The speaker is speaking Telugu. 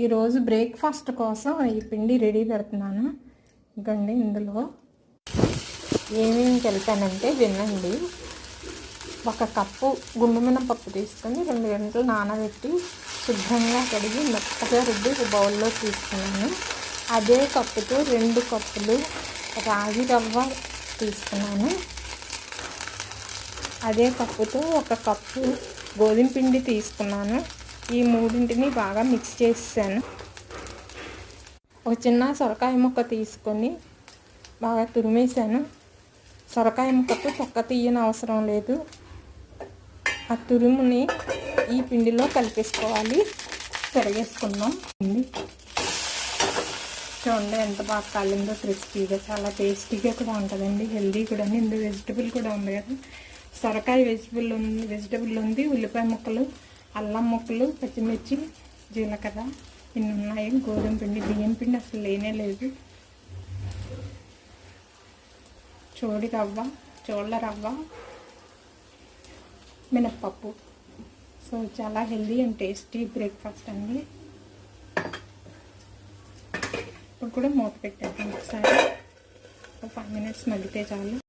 ఈరోజు బ్రేక్ఫాస్ట్ కోసం ఈ పిండి రెడీ పెడుతున్నాను. ఇంకండి ఇందులో ఏమేమి కలిపానంటే వినండి ఒక కప్పు గుండుమినపప్పు తీసుకొని రెండు గంటలు నానబెట్టి శుభ్రంగా కడిగి మెత్తగా రుద్ది ఒక బౌల్లో తీసుకున్నాను. అదే కప్పుతో రెండు కప్పులు రాగి రవ్వ తీసుకున్నాను. అదే కప్పుతో ఒక కప్పు గోధుమ పిండి తీసుకున్నాను. ఈ మూడింటిని బాగా మిక్స్ చేసాను ఒక చిన్న సొరకాయ ముక్క తీసుకొని బాగా తురిమేసాను సొరకాయ ముక్కకు తొక్క తీయని అవసరం లేదు. ఆ తురుముని ఈ పిండిలో కలిపేసుకోవాలి. తిరగేసుకుందాం. పిండి చూడండి ఎంత బాగా కాలిందో క్రిస్పీగా చాలా టేస్టీగా కూడా ఉంటుందండి. హెల్దీ కూడా ఇందులో వెజిటబుల్ కూడా ఉంది కదా. సొరకాయ వెజిటబుల్ ఉంది వెజిటబుల్ ఉంది ఉల్లిపాయ ముక్కలు అల్లం ముక్కలు పచ్చిమిర్చి జీలకర్ర ఇన్ని ఉన్నాయి. గోధుమ పిండి బియ్యం పిండి అసలు లేనే లేదు. చోడి రవ్వ చోళ్ళ రవ్వ మినప్పప్పు. సో చాలా హెల్దీ అండ్ టేస్టీ బ్రేక్ఫాస్ట్ అండి. ఇప్పుడు కూడా మూత పెట్టేద్దాం ఒకసారి. ఒక ఫైవ్ మినిట్స్ మగ్గితే చాలు.